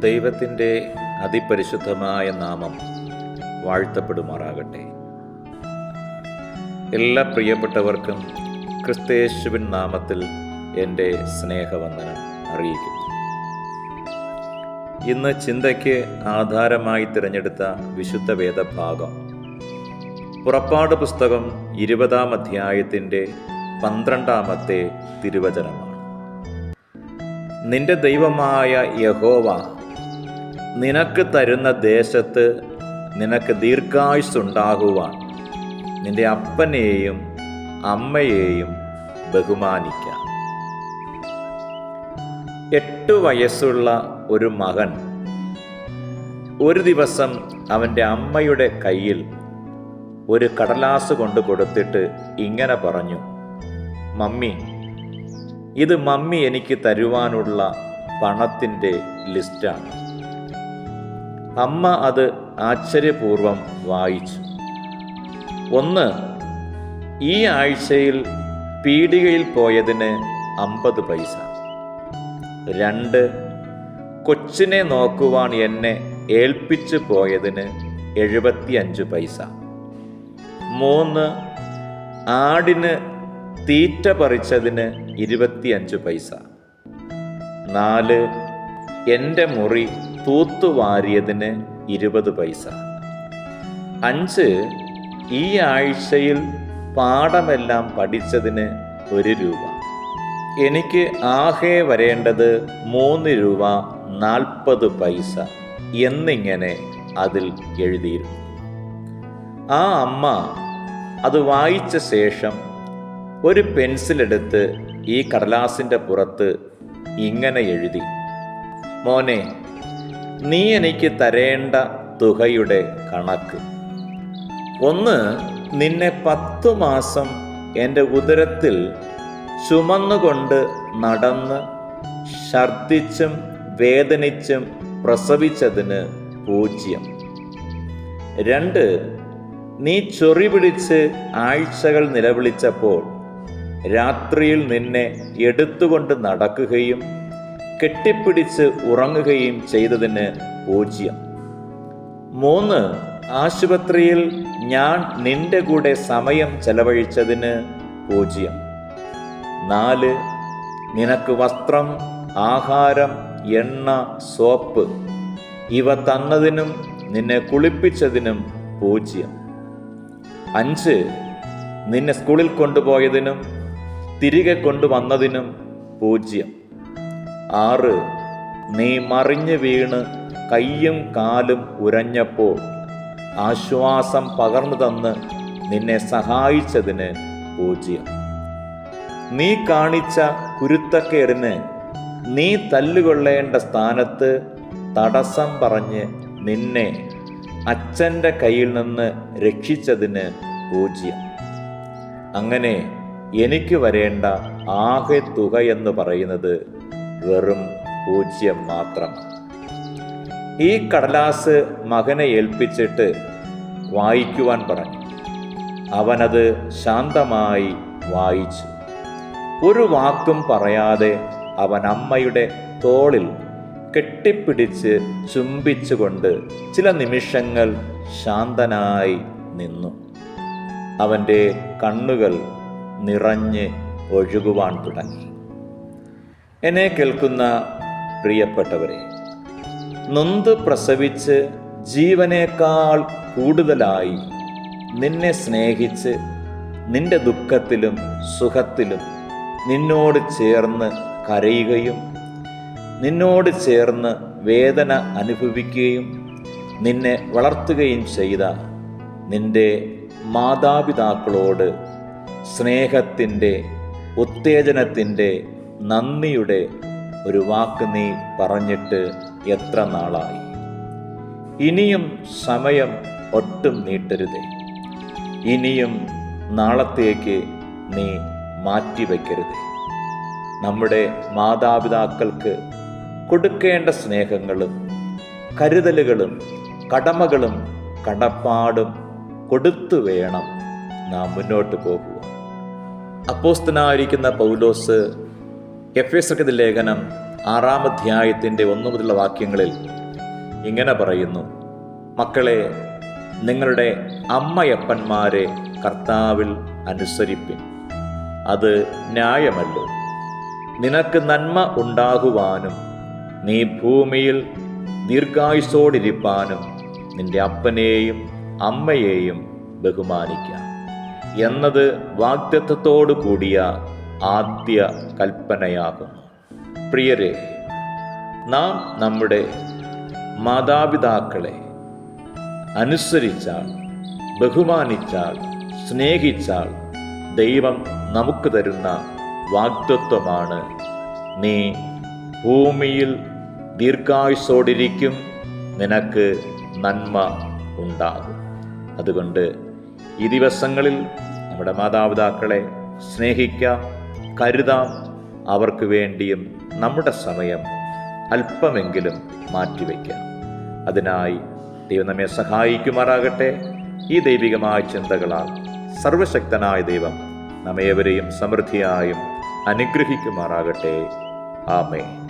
ദൈവത്തിന്റെ അതിപരിശുദ്ധമായ നാമം വാഴ്ത്തപ്പെടുമാറാകട്ടെ. എല്ലാ പ്രിയപ്പെട്ടവർക്കും ക്രിസ്തേശുവിൻ നാമത്തിൽ എന്റെ സ്നേഹവന്ദനം അറിയിക്കുന്നു. ഇന്ന് ചിന്തയ്ക്ക് ആധാരമായി തിരഞ്ഞെടുത്ത വിശുദ്ധ വേദഭാഗം. പുറപ്പാട് പുസ്തകം ഇരുപതാം അധ്യായത്തിന്റെ പന്ത്രണ്ടാമത്തെ തിരുവചനമാണ്. നിന്റെ ദൈവമായ യഹോവ നിനക്ക് തരുന്ന ദേശത്ത് നിനക്ക് ദീർഘായുസ്സുണ്ടാകുവാൻ നിന്റെ അപ്പനെയും അമ്മയെയും ബഹുമാനിക്കാം. എട്ട് വയസ്സുള്ള ഒരു മകൻ ഒരു ദിവസം അവന്റെ അമ്മയുടെ കയ്യിൽ ഒരു കടലാസ് കൊണ്ട് കൊടുത്തിട്ട് ഇങ്ങനെ പറഞ്ഞു മമ്മി ഇത് മമ്മി എനിക്ക് തരുവാനുള്ള പണത്തിന്റെ ലിസ്റ്റാണ്. അമ്മ അത് ആശ്ചര്യപൂർവം വായിച്ചു. ഒന്ന് ഈ ആഴ്ചയിൽ പീടികയിൽ പോയതിന് അമ്പത് പൈസ. രണ്ട് കൊച്ചിനെ നോക്കുവാൻ എന്നെ ഏൽപ്പിച്ചു പോയതിന് എഴുപത്തിയഞ്ച് പൈസ. മൂന്ന് ആടിന് തീറ്റ പറിച്ചതിന് ഇരുപത്തിയഞ്ച് പൈസ. നാല് എന്റെ മുറി തൂത്തുവാരിയതിന് ഇരുപത് പൈസ. അഞ്ച് ഈ ആഴ്ചയിൽ പാഠമെല്ലാം പഠിച്ചതിന് ഒരു രൂപ. എനിക്ക് ആകെ വരേണ്ടത് മൂന്ന് രൂപ നാൽപ്പത് പൈസ എന്നിങ്ങനെ അതിൽ എഴുതിയിരുന്നു. ആ അമ്മ അത് വായിച്ച ശേഷം ഒരു പെൻസിലെടുത്ത് ഈ കടലാസിന്റെ പുറത്ത് ഇങ്ങനെ എഴുതി. മോനെ നീ എനിക്ക് തരേണ്ട തുകയുടെ കണക്ക്. ഒന്ന് നിന്നെ പത്തു മാസം എന്റെ ഉദരത്തിൽ ചുമന്നുകൊണ്ട് നടന്ന് ഛർദിച്ചും വേദനിച്ചും പ്രസവിച്ചതിന് പൂജ്യം. രണ്ട് നീ ചൊറി പിടിച്ച് ആഴ്ചകൾ നിലവിളിച്ചപ്പോൾ രാത്രിയിൽ നിന്നെ എടുത്തുകൊണ്ട് നടക്കുകയും കെട്ടിപ്പിടിച്ച് ഉറങ്ങുകയും ചെയ്തതിന് പൂജ്യം. മൂന്ന് ആശുപത്രിയിൽ ഞാൻ നിന്റെ കൂടെ സമയം ചെലവഴിച്ചതിന് പൂജ്യം. നാല് നിനക്ക് വസ്ത്രം ആഹാരം എണ്ണ സോപ്പ് ഇവ തന്നതിനും നിന്നെ കുളിപ്പിച്ചതിനും പൂജ്യം. അഞ്ച് നിന്നെ സ്കൂളിൽ കൊണ്ടുപോയതിനും തിരികെ കൊണ്ടുവന്നതിനും പൂജ്യം. ആറ്. നീ മറിഞ്ഞു വീണ് കയ്യും കാലും ഉരഞ്ഞപ്പോൾ ആശ്വാസം പകർന്നു തന്ന് നിന്നെ സഹായിച്ചതിന് പൂജ്യം. നീ കാണിച്ച കുരുത്തക്കേടിന് നീ തല്ലുകൊള്ളേണ്ട സ്ഥാനത്ത് തടസ്സം പറഞ്ഞ് നിന്നെ അച്ഛന്റെ കയ്യിൽ നിന്ന് രക്ഷിച്ചതിന് പൂജ്യം. അങ്ങനെ എനിക്ക് വരേണ്ട ആകെ തുക എന്ന് പറയുന്നത് വെറും പൂജ്യം മാത്രം. ഈ കടലാസ് മകനെ ഏൽപ്പിച്ചിട്ട് വായിക്കുവാൻ പറഞ്ഞു. അവനത് ശാന്തമായി വായിച്ചു. ഒരു വാക്കും പറയാതെ അവൻ അമ്മയുടെ തോളിൽ കെട്ടിപ്പിടിച്ച് ചുംബിച്ചുകൊണ്ട് ചില നിമിഷങ്ങൾ ശാന്തനായി നിന്നു. അവന്റെ കണ്ണുകൾ നിറഞ്ഞ് ഒഴുകുവാൻ തുടങ്ങി. എന്നെ കേൾക്കുന്ന പ്രിയപ്പെട്ടവരെ നൊന്ത് പ്രസവിച്ച് ജീവനേക്കാൾ കൂടുതലായി നിന്നെ സ്നേഹിച്ച് നിന്റെ ദുഃഖത്തിലും സുഖത്തിലും നിന്നോട് ചേർന്ന് കരയുകയും നിന്നോട് ചേർന്ന് വേദന അനുഭവിക്കുകയും നിന്നെ വളർത്തുകയും ചെയ്ത നിന്റെ മാതാപിതാക്കളോട് സ്നേഹത്തിന്റെ ഉത്തേജനത്തിന്റെ നന്ദിയുടെ ഒരു വാക്ക് നീ പറഞ്ഞിട്ട് എത്ര നാളായി? ഇനിയും സമയം ഒട്ടും നീട്ടരുതേ. ഇനിയും നാളത്തേക്ക് നീ മാറ്റിവെക്കരുത്. നമ്മുടെ മാതാപിതാക്കൾക്ക് കൊടുക്കേണ്ട സ്നേഹങ്ങളും കരുതലുകളും കടമകളും കടപ്പാടും കൊടുത്തു വേണം നാം മുന്നോട്ട് പോകുക അപ്പോസ്തനായിരിക്കുന്ന പൗലോസ് എഫ് എസ് ലേഖനം ആറാം അധ്യായത്തിന്റെ ഒന്നു മുതലുള്ള വാക്യങ്ങളിൽ ഇങ്ങനെ പറയുന്നു. മക്കളെ നിങ്ങളുടെ അമ്മയപ്പന്മാരെ കർത്താവിൽ അനുസരിപ്പിൻ. അത് ന്യായമല്ലോ. നിനക്ക് നന്മ ഉണ്ടാകുവാനും നീ ഭൂമിയിൽ ദീർഘായുസോടിരിപ്പാനും നിന്റെ അപ്പനെയും അമ്മയെയും ബഹുമാനിക്കാം. എന്നത് വാഗ്ദത്വത്തോടു കൂടിയ ആദ്യ കൽപ്പനയാകുന്നു. പ്രിയരെ നാം നമ്മുടെ മാതാപിതാക്കളെ അനുസരിച്ചാൽ ബഹുമാനിച്ചാൽ സ്നേഹിച്ചാൽ ദൈവം നമുക്ക് തരുന്ന വാഗ്ദത്വമാണ് നീ ഭൂമിയിൽ ദീർഘായുസോടിരിക്കും നിനക്ക് നന്മ ഉണ്ടാകും അതുകൊണ്ട് ഈ ദിവസങ്ങളിൽ നമ്മുടെ മാതാപിതാക്കളെ സ്നേഹിക്കാം കരുതാം. അവർക്ക് വേണ്ടിയും നമ്മുടെ സമയം അല്പമെങ്കിലും മാറ്റിവെക്കാം. അതിനായി ദൈവം നമ്മെ സഹായിക്കുമാറാകട്ടെ. ഈ ദൈവികമായ ചിന്തകളാൽ സർവശക്തനായ ദൈവം നമ്മേവരെയും സമൃദ്ധിയായും അനുഗ്രഹിക്കുമാറാകട്ടെ. ആമേ